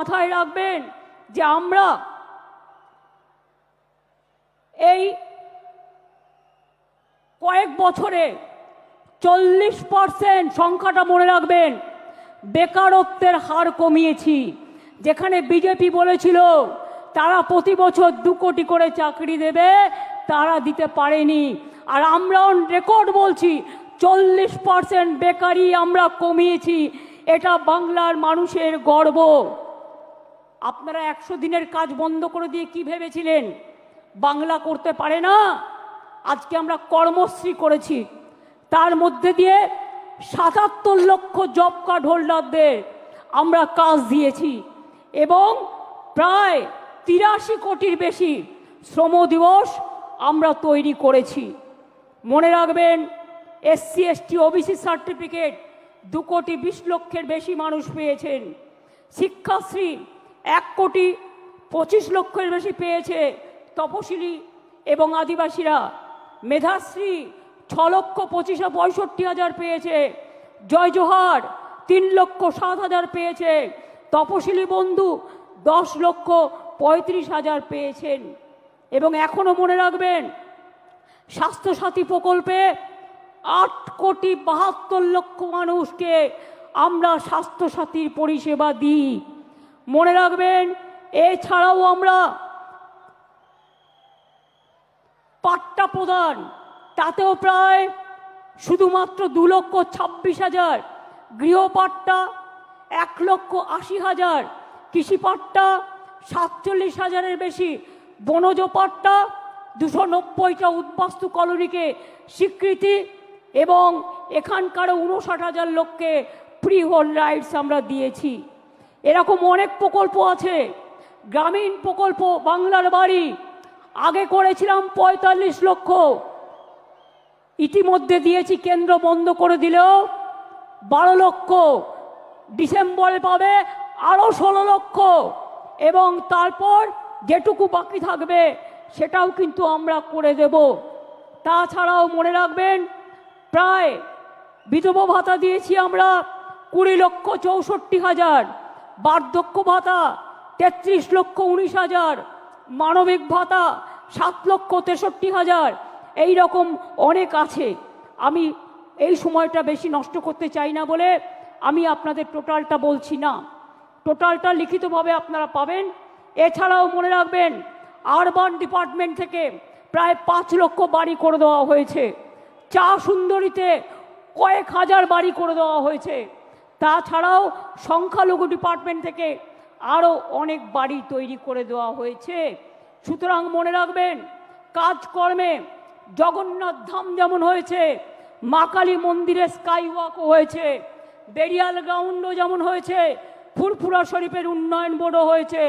মাথায় রাখবেন যে আমরা এই কয়েক বছরে চল্লিশ পার্সেন্ট সংখ্যাটা মনে রাখবেন, বেকারত্বের হার কমিয়েছি। যেখানে বিজেপি বলেছিল, তারা প্রতি বছর দু কোটি করে চাকরি দেবে, তারা দিতে পারেনি। আর আমরাও রেকর্ড বলছি, চল্লিশ পার্সেন্ট বেকারি আমরা কমিয়েছি। এটা বাংলার মানুষের গর্ব। আপনারা একশো দিনের কাজ বন্ধ করে দিয়ে কি ভেবেছিলেন? বাংলা করতে পারে না? আজকে আমরা কর্মশ্রী করেছি। তার মধ্যে দিয়ে সাতাত্তর লক্ষ জব কার্ড হোল্ডারদের আমরা কাজ দিয়েছি এবং প্রায় তিরাশি কোটির বেশি শ্রম দিবস আমরা তৈরি করেছি। মনে রাখবেন এসসি এসটি ওবিসি সার্টিফিকেট দু কোটি বিশ লক্ষের বেশি মানুষ পেয়েছেন। শিক্ষাশ্রী এক কোটি পঁচিশ লক্ষের বেশি পেয়েছে তপশিলি এবং আদিবাসীরা। মেধাশ্রী ছ লক্ষ পঁচিশে পঁয়ষট্টি হাজার পেয়েছে। জয় জোহার তিন লক্ষ সাত হাজার পেয়েছে। তপশিলি বন্ধু দশ লক্ষ পঁয়ত্রিশ হাজার পেয়েছেন। এবং এখনও মনে রাখবেন, স্বাস্থ্যসাথী প্রকল্পে আট কোটি বাহাত্তর লক্ষ মানুষকে আমরা স্বাস্থ্যসাথীর পরিষেবা দিই। মনে রাখবেন, এছাড়াও আমরা পাট্টা প্রদান তাতেও প্রায় শুধুমাত্র দু লক্ষ ছাব্বিশ হাজার গৃহপাট্টা, এক লক্ষ আশি হাজার কৃষিপাট্টা, সাতচল্লিশ হাজারের বেশি বনজ পাট্টা দুশো নব্বইটা উদ্বাস্তু কলোনিকে স্বীকৃতি এবং এখানকারও উনষাট হাজার লোককে ফ্রি হোল রাইটস আমরা দিয়েছি। এরকম অনেক প্রকল্প আছে। গ্রামীণ প্রকল্প বাংলার বাড়ি। আগে করেছিলাম পঁয়তাল্লিশ লক্ষ। ইতিমধ্যে দিয়েছি, কেন্দ্র বন্ধ করে দিলেও বারো লক্ষ। ডিসেম্বরে পাবে আরও ষোলো লক্ষ। এবং তারপর যেটুকু বাকি থাকবে সেটাও কিন্তু আমরা করে দেব। তাছাড়াও মনে রাখবেন, প্রায় বিধবা ভাতা দিয়েছি আমরা কুড়ি লক্ষ চৌষট্টি হাজার। বার্ধক্য ভাতা, তেত্রিশ লক্ষ উনিশ হাজার, মানবিক ভাতা, সাত লক্ষ তেষট্টি হাজার, এই রকম অনেক আছে। আমি এই সময়টা বেশি নষ্ট করতে চাই না বলে আমি আপনাদের টোটালটা বলছি না। টোটালটা লিখিতভাবে আপনারা পাবেন। এছাড়াও মনে রাখবেন, আরবান ডিপার্টমেন্ট থেকে প্রায় পাঁচ লক্ষ বাড়ি করে দেওয়া হয়েছে। চা সুন্দরীতে কয়েক হাজার বাড়ি করে দেওয়া হয়েছে। তাছাড়াও সংখ্যালঘু ডিপার্টমেন্ট থেকে আরও অনেক বাড়ি তৈরি করে দেওয়া হয়েছে। সুতরাং মনে রাখবেন, কাজকর্মে জগন্নাথ ধাম যেমন হয়েছে, মা কালী মন্দিরে স্কাই ওয়াকও হয়েছে বেরিয়াল গ্রাউন্ডও যেমন হয়েছে, ফুরফুরা শরীফের উন্নয়ন বোর্ডও হয়েছে।